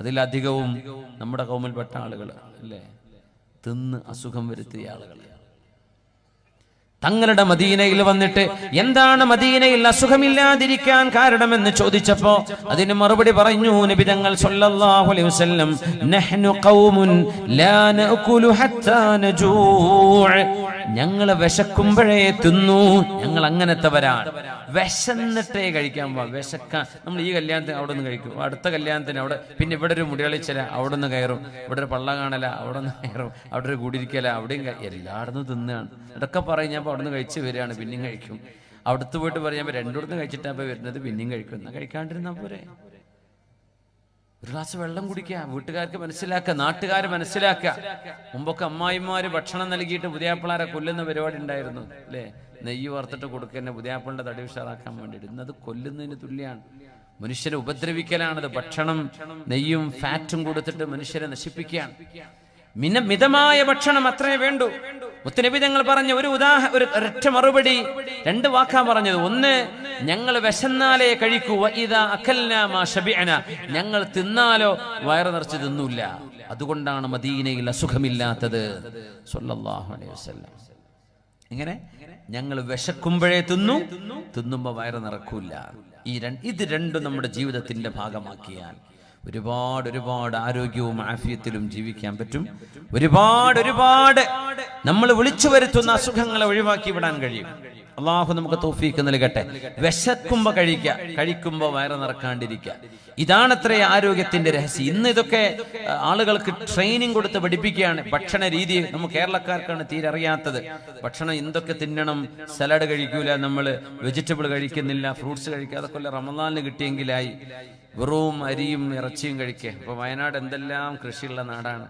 അതിലധികവും നമ്മുടെ കൗമിൽപ്പെട്ട ആളുകൾ അല്ലേ? തിന്ന് അസുഖം വരുത്തിയ ആളുകൾ തങ്ങളുടെ മദീനയിൽ വന്നിട്ട് എന്താണ് മദീനയിൽ അസുഖമില്ലാതിരിക്കാൻ കാരണമെന്ന് ചോദിച്ചപ്പോ അതിന് മറുപടി പറഞ്ഞു നബി തങ്ങൾ അലൈഹി വസല്ലം നഹ്നു ഖൗമുൻ ലാ നഅകുലു ഹത്താ ഞങ്ങൾ വിശക്കുമ്പോഴേ തിന്നു. ഞങ്ങൾ അങ്ങനത്തെവരാണ്. വിശന്നിട്ടേ കഴിക്കാൻ പോവാ. വിശക്കാൻ. നമ്മൾ ഈ കല്യാണത്തിന് അവിടെ നിന്ന് കഴിക്കും. അടുത്ത കല്യാണത്തിന് അവിടെ പിന്നെ ഇവിടെ ഒരു മുടികളിച്ചല അവിടെ നിന്ന് കയറും. ഇവിടെ ഒരു പള്ള കാണല അവിടെ നിന്ന് കയറും. അവിടെ ഒരു കൂടിയിരിക്കല അവിടെയും എല്ലായിടത്തും തിന്നാണ്. ഇതൊക്കെ പറയും ഞാൻ അവിടെ നിന്ന് കഴിച്ച് വരികയാണ് പിന്നെയും കഴിക്കും. അവിടുത്തെ പോയിട്ട് പറയുമ്പോൾ രണ്ടിടത്ത് കഴിച്ചിട്ടാകുമ്പോൾ വരുന്നത് പിന്നെയും കഴിക്കും. കഴിക്കാണ്ടിരുന്നാ പോരെ? ഒരു ഗ്ലാസ് വെള്ളം കുടിക്കുക വീട്ടുകാർക്ക് മനസ്സിലാക്കുക നാട്ടുകാർ മനസ്സിലാക്കുക. മുമ്പൊക്കെ അമ്മായിമാര് ഭക്ഷണം നൽകിയിട്ട് പുതിയാപ്പിളാരെ കൊല്ലുന്ന പരിപാടി ഉണ്ടായിരുന്നു അല്ലേ? നെയ്യ് വറുത്തിട്ട് കൊടുക്കുന്ന പുതിയാപ്പിളിന്റെ തടി ഉഷാറാക്കാൻ വേണ്ടിയിട്ട്. ഇന്നത് കൊല്ലുന്നതിന് തുല്യമാണ് മനുഷ്യരെ ഉപദ്രവിക്കലാണത്. ഭക്ഷണം നെയ്യും ഫാറ്റും കൊടുത്തിട്ട് മനുഷ്യരെ നശിപ്പിക്കുകയാണ്. മിന മിതമായ ഭക്ഷണം അത്രേ വേണ്ടൂ. മുത്തനബി ഞങ്ങൾ പറഞ്ഞ ഒരു ഉദാഹ ഒരു ഒരൊറ്റ മറുപടി രണ്ട് വാക്കാ പറഞ്ഞത്. ഒന്ന് ഞങ്ങൾ വിശന്നാലേ കഴിക്കൂ. ഞങ്ങൾ തിന്നാലോ വയറ് നിറച്ച് തിന്നൂല. അതുകൊണ്ടാണ് മദീനയിൽ അസുഖമില്ലാത്തത്. സല്ലല്ലാഹു അലൈഹി ഇങ്ങനെ ഞങ്ങൾ വിശക്കുമ്പോഴേ തിന്നു തിന്നുമ്പോ വയറ് നിറക്കൂല. ഈ ഇത് രണ്ടും നമ്മുടെ ജീവിതത്തിന്റെ ഭാഗമാക്കിയാൽ. ഒരുപാട് ഒരുപാട് ആരോഗ്യവും ആഫിയത്തിലും ജീവിക്കാൻ പറ്റും. ഒരുപാട് ഒരുപാട് നമ്മൾ വിളിച്ചു വരുത്തുന്ന അസുഖങ്ങളെ ഒഴിവാക്കി വിടാൻ കഴിയും. അള്ളാഹു നമുക്ക് തോഫീക്ക് നൽകട്ടെ. വിശക്കുമ്പോ കഴിക്കുക കഴിക്കുമ്പോ വയറ് നിറക്കാണ്ടിരിക്കുക ഇതാണത്രേ ആരോഗ്യത്തിന്റെ രഹസ്യം. ഇന്ന് ഇതൊക്കെ ആളുകൾക്ക് ട്രെയിനിങ് കൊടുത്ത് പഠിപ്പിക്കുകയാണ്. ഭക്ഷണ രീതി നമുക്ക് കേരളക്കാർക്കാണ് തീരെ അറിയാത്തത്. ഭക്ഷണം എന്തൊക്കെ തിന്നണം സലാഡ് കഴിക്കൂല നമ്മൾ വെജിറ്റബിൾ കഴിക്കുന്നില്ല ഫ്രൂട്ട്സ് കഴിക്കുക അതൊക്കെ റമദാനിന് കിട്ടിയെങ്കിലായി. വെറും അരിയും ഇറച്ചിയും കഴിക്കുക അപ്പൊ വയനാട് എന്തെല്ലാം കൃഷിയുള്ള നാടാണ്.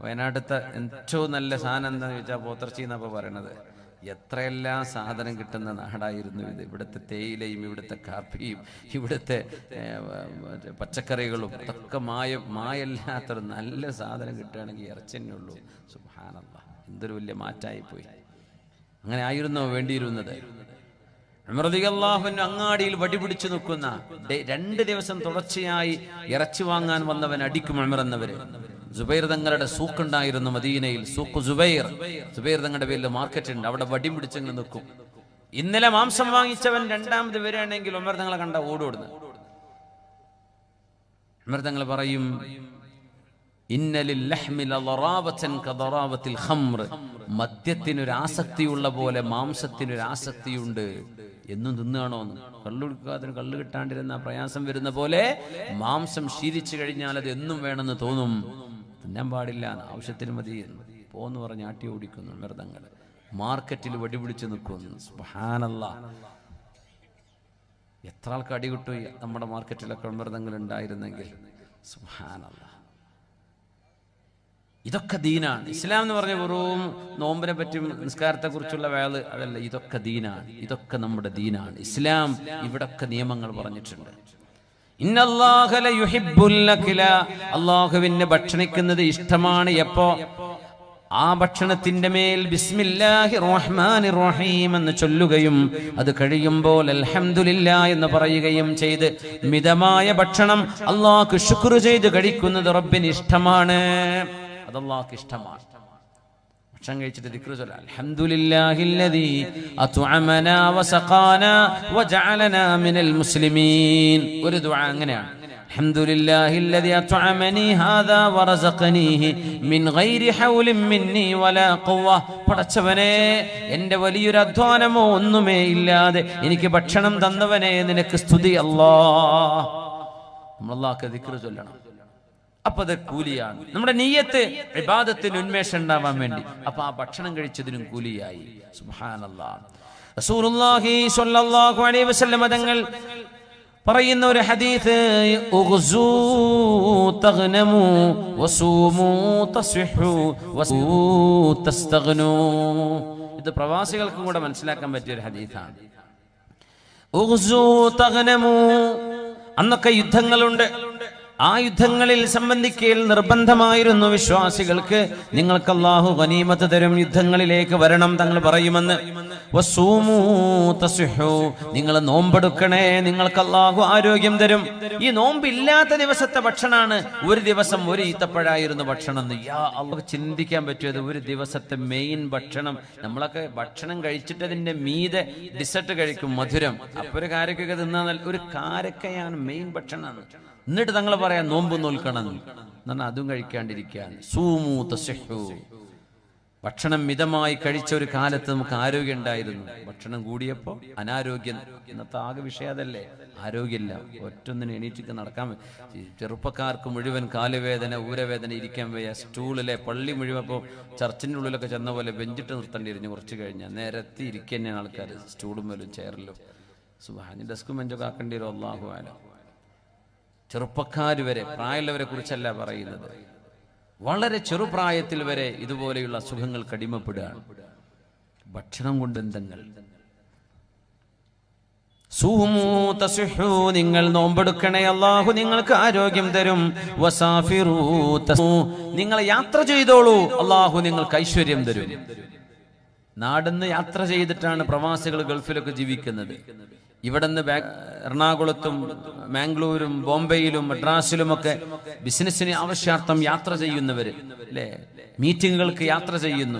വയനാട്ടിലത്തെ ഏറ്റവും നല്ല സാധനം എന്താണെന്ന് ചോദിച്ചാൽ പോത്തർച്ചി എന്നപ്പോൾ പറയണത്. എത്രയെല്ലാം സാധനം കിട്ടുന്ന നാടായിരുന്നു ഇത്. ഇവിടുത്തെ തേയിലയും ഇവിടുത്തെ കാപ്പിയും ഇവിടുത്തെ പച്ചക്കറികളും ഒക്കെ മായ മായല്ലാത്തൊരു നല്ല സാധനം കിട്ടുകയാണെങ്കിൽ ഇറച്ചി തന്നെ ഉള്ളൂ. സുഹാനല്ല എന്തൊരു വലിയ മാറ്റായിപ്പോയി. അങ്ങനെ ആയിരുന്നോ വേണ്ടിയിരുന്നത്? അള്ളാഹുവിന് അങ്ങാടിയിൽ വടിപിടിച്ചു നിൽക്കുന്ന രണ്ട് ദിവസം തുടർച്ചയായി ഇറച്ചി വാങ്ങാൻ വന്നവൻ അടിക്കും അമർ എന്നവര്. ജുബൈർ തങ്ങളുടെ സൂക്കുണ്ടായിരുന്നു മദീനയിൽ. സൂക്ക് ജുബൈർ ജുബൈർ തങ്ങളുടെ പേരിൽ മാർക്കറ്റ് ഉണ്ട്. അവിടെ വടി പിടിച്ചങ്ങ് നിൽക്കും. ഇന്നലെ മാംസം വാങ്ങിച്ചവൻ രണ്ടാമത് വരികയാണെങ്കിൽ ഉമർ തങ്ങളെ കണ്ട ഓടോടുന്നു. ഉമർ പറയും മദ്യത്തിനൊരു ആസക്തിയുള്ള പോലെ മാംസത്തിനൊരു ആസക്തിയുണ്ട് എന്നും. തിന്നുകയാണോ കള്ളുടുക്കാതിന് കള്ളു കിട്ടാണ്ടിരുന്ന പ്രയാസം വരുന്ന പോലെ മാംസം ശീലിച്ചു കഴിഞ്ഞാൽ അത് എന്നും വേണമെന്ന് തോന്നും. തിന്നാൻ പാടില്ല ആവശ്യത്തിന് മതി പോന്ന് പറഞ്ഞ് ആട്ടി ഓടിക്കുന്നു മൃതങ്ങൾ. മാർക്കറ്റിൽ വെടിപിടിച്ച് നിൽക്കുന്നു. സുഹാനല്ല എത്ര ആൾക്ക് അടി കിട്ടും നമ്മുടെ മാർക്കറ്റിലൊക്കെ മൃതങ്ങൾ ഉണ്ടായിരുന്നെങ്കിൽ? സുഹാനല്ല ഇതൊക്കെ ദീനാണ്. ഇസ്ലാം എന്ന് പറഞ്ഞ വെറും നോമ്പിനെ പറ്റിയും നിസ്കാരത്തെ കുറിച്ചുള്ള വേൾ അതല്ല ഇതൊക്കെ ദീനാണ്. ഇതൊക്കെ നമ്മുടെ ദീനാണ്. ഇസ്ലാം ഇവിടൊക്കെ നിയമങ്ങൾ പറഞ്ഞിട്ടുണ്ട്. അള്ളാഹുവിന് ഭക്ഷണിക്കുന്നത് ഇഷ്ടമാണ് എപ്പോ? ആ ഭക്ഷണത്തിന്റെ മേൽ ബിസ്മില്ലാഹി റഹ്മാനി റഹീം എന്ന് ചൊല്ലുകയും അത് കഴിയുമ്പോൾ അൽഹംദുലില്ല എന്ന് പറയുകയും ചെയ്ത് മിതമായ ഭക്ഷണം അള്ളാഹ്ക്ക് ശുക്ർ ചെയ്ത് കഴിക്കുന്നത് റബ്ബിന് ഇഷ്ടമാണ്. അത് അള്ളാഹ്ക്ക് ഇഷ്ടമാണ്. ഭക്ഷണം കഴിച്ചിട്ട് ദിക്റ് ചൊല്ലാം. അൽഹംദുലില്ലാഹില്ലദീ അത്അമനാ വസഖാനാ വജഅലനാ മിനൽ മുസ്ലിമീൻ. ഒരു ദുആ അങ്ങനെയാണ്. അൽഹംദുലില്ലാഹില്ലദീ അത്അമനി ഹാദാ വറസഖനീഹി മിൻ ഗൈരി ഹൗലി മിന്നി വലാ ഖുവ്വ. പടച്ചവനെ എന്റെ വലിയൊരു അധ്വാനമോ ഒന്നുമേ ഇല്ലാതെ എനിക്ക് ഭക്ഷണം തന്നവനെ നിനക്ക് സ്തുതി അല്ലാഹ്. നമ്മൾ അള്ളാഹ്ക്ക് ദിക്റ് ചൊല്ലണം. അപ്പൊ അത് കൂലിയാണ്. നമ്മുടെ നീയത്ത് വിവാദത്തിന് ഉന്മേഷം ഉണ്ടാവാൻ വേണ്ടി. അപ്പൊ ആ ഭക്ഷണം കഴിച്ചതിനും കൂലിയായി. വസല്ലം തങ്ങൾ പറയുന്ന ഒരു ഹദീസ് ഇത് പ്രവാസികൾക്കും കൂടെ മനസ്സിലാക്കാൻ പറ്റിയ ഒരു ഹദീസാണ്. അന്നൊക്കെ യുദ്ധങ്ങളുണ്ട്. ആ യുദ്ധങ്ങളിൽ സംബന്ധിക്കൽ നിർബന്ധമായിരുന്നു വിശ്വാസികൾക്ക് നിങ്ങൾക്ക് അള്ളാഹു ഗനീമത്ത് തരും യുദ്ധങ്ങളിലേക്ക് വരണം തങ്ങൾ പറയുമെന്ന്. നിങ്ങൾ നോമ്പെടുക്കണേ നിങ്ങൾക്ക് അള്ളാഹു ആരോഗ്യം തരും. ഈ നോമ്പില്ലാത്ത ദിവസത്തെ ഭക്ഷണമാണ് ഒരു ദിവസം ഒരു ഈത്തപ്പഴായിരുന്നു ഭക്ഷണം ചിന്തിക്കാൻ പറ്റിയത് ഒരു ദിവസത്തെ മെയിൻ ഭക്ഷണം? നമ്മളൊക്കെ ഭക്ഷണം കഴിച്ചിട്ടതിന്റെ മീതെ ഡിസർട്ട് കഴിക്കും മധുരം. അപ്പൊ ഒരു കാരക്കൊക്കെ തിന്നാൽ ഒരു കാരക്കയാണ് മെയിൻ ഭക്ഷണം എന്നിട്ട് തങ്ങൾ പറയാം നോമ്പ് നോൽക്കണം. എന്നാൽ അതും കഴിക്കാണ്ടിരിക്കാൻ ഭക്ഷണം മിതമായി കഴിച്ച ഒരു കാലത്ത് നമുക്ക് ആരോഗ്യം ഉണ്ടായിരുന്നു. ഭക്ഷണം കൂടിയപ്പോൾ അനാരോഗ്യം ഇന്നത്തെ ആകെ വിഷയം അതല്ലേ? ആരോഗ്യമില്ല. ഒറ്റൊന്നിന് എണീറ്റിക്ക് നടക്കാൻ ചെറുപ്പക്കാർക്ക് മുഴുവൻ കാലുവേദന ഊരവേദന ഇരിക്കാൻ വയ്യ. സ്റ്റൂളിലെ പള്ളി മുഴുവൻ ഇപ്പോൾ ചർച്ചിന്റെ ഉള്ളിലൊക്കെ ചെന്ന പോലെ ബെഞ്ചിട്ട് നിർത്തേണ്ടിയിരുന്നു കുറച്ച് കഴിഞ്ഞാൽ നേരത്തെ ഇരിക്കുക ആൾക്കാർ സ്റ്റൂളുമേലും ചെയറിലും. സുഹാനി ഡെസ്കും ബെഞ്ചൊക്കെ ആക്കേണ്ടി വരും. അള്ളാഹു ആലം ചെറുപ്പക്കാർ വരെ പ്രായമുള്ളവരെ കുറിച്ചല്ല പറയുന്നത്. വളരെ ചെറുപ്രായത്തിൽ വരെ ഇതുപോലെയുള്ള അസുഖങ്ങൾ കടിമപ്പെടുക ഭക്ഷണം കൊണ്ട് ബന്ധങ്ങൾ നിങ്ങൾ നോമ്പെടുക്കണേ അള്ളാഹു നിങ്ങൾക്ക് ആരോഗ്യം തരും. നിങ്ങൾ യാത്ര ചെയ്തോളൂ അള്ളാഹു നിങ്ങൾക്ക് ഐശ്വര്യം തരും. നാടെന്ന് യാത്ര ചെയ്തിട്ടാണ് പ്രവാസികൾ ഗൾഫിലൊക്കെ ജീവിക്കുന്നത്. ഇവിടെ ബാ- എറണാകുളത്തും മാംഗ്ലൂരും ബോംബെയിലും മദ്രാസിലുമൊക്കെ ബിസിനസ്സിന് ആവശ്യാർത്ഥം യാത്ര ചെയ്യുന്നവര് അല്ലേ മീറ്റിങ്ങുകൾക്ക് യാത്ര ചെയ്യുന്നു.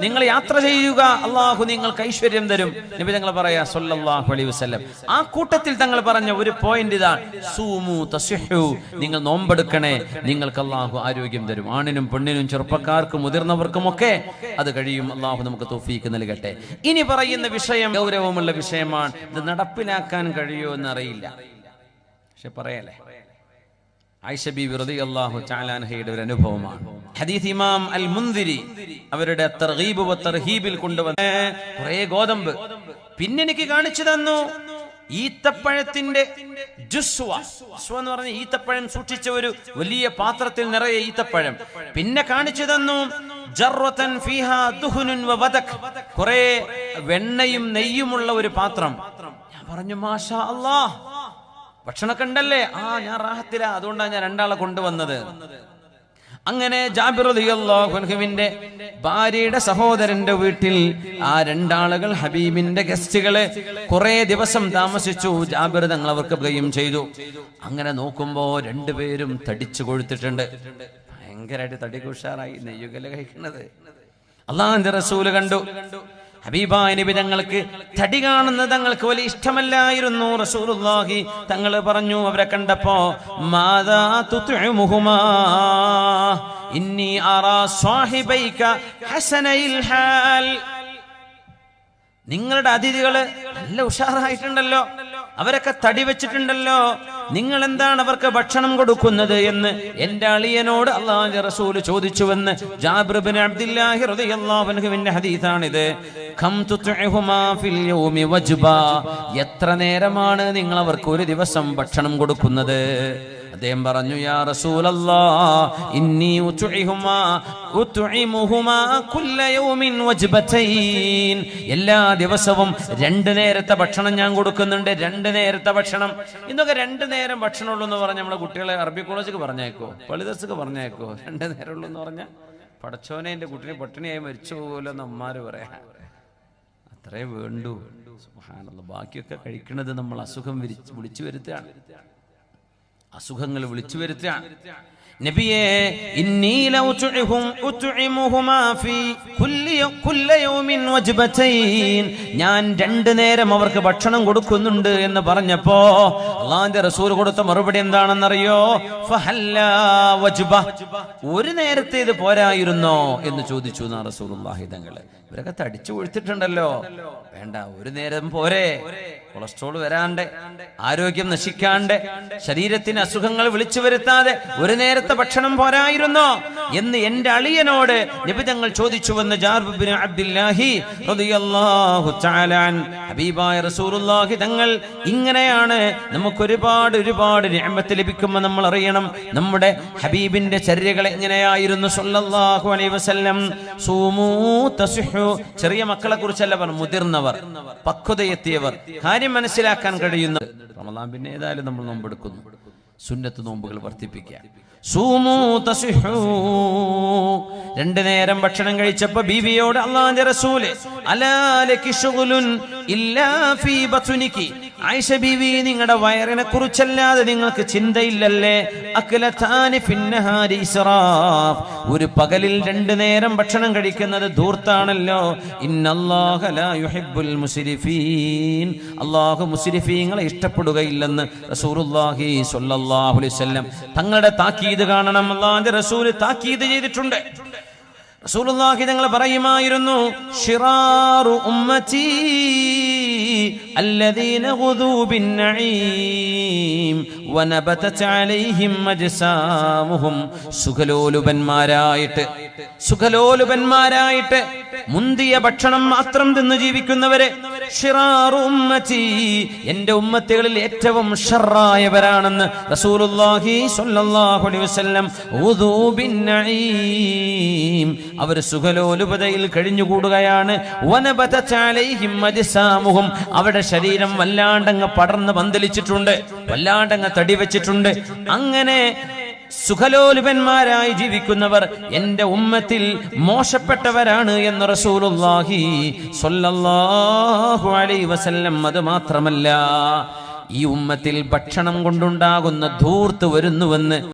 നിങ്ങൾ യാത്ര ചെയ്യുക. അള്ളാഹു നിങ്ങൾക്ക് ഐശ്വര്യം തരും. നബി തങ്ങൾ പറയാ സൊല്ലാഹു അലൈഹി വസല്ലം. ആ കൂട്ടത്തിൽ തങ്ങൾ പറഞ്ഞ ഒരു പോയിന്റ് ഇതാണ് സൂമു തസ്ഹു നിങ്ങൾ നോമ്പെടുക്കണേ. നിങ്ങൾക്ക് അള്ളാഹു ആരോഗ്യം തരും. ആണിനും പെണ്ണിനും ചെറുപ്പക്കാർക്കും മുതിർന്നവർക്കും ഒക്കെ അത് കഴിയും. അള്ളാഹു നമുക്ക് തോഫീക്ക് നൽകട്ടെ. ഇനി പറയുന്ന വിഷയം ഗൗരവമുള്ള വിഷയമാണ്. ഇത് നടപ്പിലാക്കാൻ കഴിയുമോ എന്നറിയില്ല പക്ഷെ പറയല്ലേ? ആയിഷ ബി വെറുതെ അള്ളാഹു ചാലാൻഹയുടെ ഒരു അനുഭവമാണ്. ഹദീസ് ഇമാം അൽ മുന്തിരി അവരുടെ തർഗീബ് വ തർഹീബിൽ കൊണ്ടുവന്ന കുറെ ഗോതമ്പ് പിന്നെ എനിക്ക് കാണിച്ചു തന്നു. ഈത്തപ്പഴത്തിന്റെ ജുസ്വ. എന്ന് പറഞ്ഞ ഈത്തപ്പഴം സൂക്ഷിച്ച ഒരു വലിയ പാത്രത്തിൽ നിറയെ ഈത്തപ്പഴം. പിന്നെ കാണിച്ചു തന്നു. കുറെ വെണ്ണയും നെയ്യുമുള്ള ഒരു പാത്രം. പറഞ്ഞു മാഷാ അല്ലാ ഭക്ഷണമൊക്കെ ഉണ്ടല്ലേ? ആ ഞാൻ റാഹത്തില. അതുകൊണ്ടാണ് ഞാൻ രണ്ടാളെ കൊണ്ടുവന്നത്. അങ്ങനെ ജാബിറുദ്ദീന്റെ ഭാര്യയുടെ സഹോദരന്റെ വീട്ടിൽ ആ രണ്ടാളുകൾ ഹബീബിന്റെ ഗസ്റ്റുകൾ കുറെ ദിവസം താമസിച്ചു. ജാബിർ തങ്ങൾ അവർക്ക് ഗയും ചെയ്തു. അങ്ങനെ നോക്കുമ്പോ രണ്ടുപേരും തടിച്ചു കൊഴുത്തിട്ടുണ്ട്. ഭയങ്കരമായിട്ട് തടി കുഷാറായി നെയ്യുകല കഴിക്കുന്നത്. അള്ളാഹ് റസൂൽ കണ്ടു. ഹബീബായ നബി തങ്ങൾക്ക് തടി കാണുന്നത് തങ്ങൾക്ക് വലിയ ഇഷ്ടമല്ലായിരുന്നു. റസൂലുള്ളാഹി തങ്ങൾ പറഞ്ഞു അവരെ കണ്ടപ്പോ മാതാ തുത്ഇമുഹുമാ ഇന്നി അറാ സ്വാഹിബൈക ഹസനയിൽ ഹാൽ. നിങ്ങളുടെ അതിഥികൾ നല്ല ഉഷാറായിട്ടുണ്ടല്ലോ. അവരൊക്കെ തടി വെച്ചിട്ടുണ്ടല്ലോ. നിങ്ങൾ എന്താണ് അവർക്ക് ഭക്ഷണം കൊടുക്കുന്നത് എന്ന് എന്റെ അളിയനോട് അള്ളാഹു റസൂൽ ചോദിച്ചുവെന്ന് ജാബിർബിൻ അബ്ദില്ലാഹി റളിയല്ലാഹു ഹദീസാണിത്. എത്ര നേരമാണ് നിങ്ങൾ അവർക്ക് ഒരു ദിവസം ഭക്ഷണം കൊടുക്കുന്നത്? അദ്ദേഹം പറഞ്ഞു യാ റസൂലല്ലാ ഇന്നി കുല്ല യൗമിൻ വജ്ബതൈൻ. എല്ലാ ദിവസവും രണ്ട് നേരത്തെ ഭക്ഷണം ഞാൻ കൊടുക്കുന്നുണ്ട് രണ്ട് നേരത്തെ ഭക്ഷണം. ഇന്നൊക്കെ രണ്ട് നേരം ഭക്ഷണമുള്ളൂ എന്ന് പറഞ്ഞ നമ്മളെ കുട്ടികളെ അറബി കോളേജിക്ക് പറഞ്ഞേക്കോ? പളിദർസക്ക് പറഞ്ഞേക്കോ? രണ്ട് ഉള്ളൂ എന്ന് പറഞ്ഞ പടച്ചോനെ എന്റെ കുട്ടിനെ പട്ടിണിയായി മരിച്ചു പോകുമല്ലോ എന്ന് അമ്മാര് പറയാ. അത്രേ വേണ്ടു. ബാക്കിയൊക്കെ കഴിക്കുന്നത് നമ്മൾ അസുഖം വിളിച്ചു വരുത്തുകയാണ്. അസുഖങ്ങൾ വിളിച്ചു വരുത്തുകയാണ്. ഞാൻ രണ്ടു നേരം അവർക്ക് ഭക്ഷണം കൊടുക്കുന്നുണ്ട് എന്ന് പറഞ്ഞപ്പോ അള്ളാന്റെ റസൂൽ കൊടുത്ത മറുപടി എന്താണെന്നറിയോ? ഒരു നേരത്തെ ഇത് പോരായിരുന്നോ എന്ന് ചോദിച്ചു എന്നാ തങ്ങൾ. ഇവരൊക്കെ തടിച്ചു കൊഴുത്തിട്ടുണ്ടല്ലോ. വേണ്ട ഒരു നേരം പോരെ. കൊളസ്ട്രോൾ വരാണ്ട് ആരോഗ്യം നശിക്കാണ്ട് ശരീരത്തിന് അസുഖങ്ങൾ വിളിച്ചു വരുത്താതെ ഒരു നേരത്തെ ഭക്ഷണം പോരായിരുന്നോ? എന്ന് എന്റെ അളിയനോട് നിബിതങ്ങൾ ചോദിച്ചുവെന്ന് ജാർബിൻ അബ്ദുല്ലാഹി ഹബീബായ തങ്ങൾ ഇങ്ങനെയാണ് നമുക്ക് ഒരുപാട് ഒരുപാട് നിഅമത്ത് ലഭിക്കുമ്പോൾ നമ്മൾ അറിയണം. നമ്മുടെ ഹബീബിന്റെ ചര്യകൾ എങ്ങനെയായിരുന്നു സല്ലല്ലാഹു അലൈഹി വസല്ലം? സൂമൂ ചെറിയ മക്കളെ കുറിച്ചല്ല പറഞ്ഞു മുതിർന്നവർ പക്വതയെത്തിയവർ. കാര്യം മനസ്സിലാക്കാൻ കഴിയുന്നു റമദാൻ പിന്നെ ഏതായാലും നമ്മൾ നോമ്പെടുക്കുന്നു. സുന്നത്ത് നോമ്പുകൾ വർദ്ധിപ്പിക്കുക. രണ്ടു നേരം ഭക്ഷണം കഴിച്ചപ്പോ ബീവിയോട് അള്ളാന്റെ റസൂൽ അലാലക്കി ആയിഷ ബീവി നിങ്ങളുടെ വയറിനെ കുറിച്ചല്ലാതെ നിങ്ങൾക്ക് ചിന്തയില്ലല്ലേ? അഖിലത്താനി ഫിന്നഹാരി ഇസ്റാഫ്. ഒരു പകലിൽ രണ്ടു നേരം ഭക്ഷണം കഴിക്കുന്നത് ധൂർത്താണല്ലോ. യുഹിബ്ബുൽ മുസ്രിഫീൻ. അല്ലാഹു മുസ്രിഫീങ്ങളെ ഇഷ്ടപ്പെടുകയില്ലെന്ന് റസൂലുള്ളാഹി സ്വല്ലല്ലാഹു അലൈഹി വസല്ലം തങ്ങളുടെ താക്കീത് കാണണം. അള്ളാഹിന്റെ റസൂൽ താക്കീത് ചെയ്തിട്ടുണ്ട്. റസൂലുള്ളാഹി തങ്ങളെ പറയുമായിരുന്നു ഷിറാറു ഉമ്മത്തി الذين غذوا بالنعيم ونبتت عليهم أجسامهم സുഖലോലുപന്മാരായിട്ട് സുഖലോലുപന്മാരായിട്ട് മുന്തിയ ഭക്ഷണം മാത്രം തിന്ന് ജീവിക്കുന്നവരെ ഷിറാറു ഉമ്മത്തി എന്റെ ഉമ്മത്തുകളിൽ ഏറ്റവും ഷറായവരാണെന്ന് റസൂലുള്ളാഹി സ്വല്ലല്ലാഹു അലൈഹി വസല്ലം ഉദൂ ബിന്നഈം അവർ സുഖലോലുപതയിൽ കഴിഞ്ഞുകൂടുകയാണ് വനബതത അലൈഹിം അജ്സാമുഹും അവരുടെ ശരീരം വല്ലാണ്ടങ്ങ് പടർന്ന് പന്തലിച്ചിട്ടുണ്ട് വല്ലാണ്ടങ്ങ് തടി വെച്ചിട്ടുണ്ട്. അങ്ങനെ സുഖലോലുപന്മാരായി ജീവിക്കുന്നവർ എന്റെ ഉമ്മത്തിൽ മോശപ്പെട്ടവരാണ് എന്ന് റസൂലുള്ളാഹി സ്വല്ലല്ലാഹു അലൈഹി വസല്ലം അത് മാത്രമല്ല ഈ ഉമ്മത്തിൽ ഭക്ഷണം കൊണ്ടുണ്ടാകുന്ന ധൂർത്ത് വരുന്നുവെന്ന്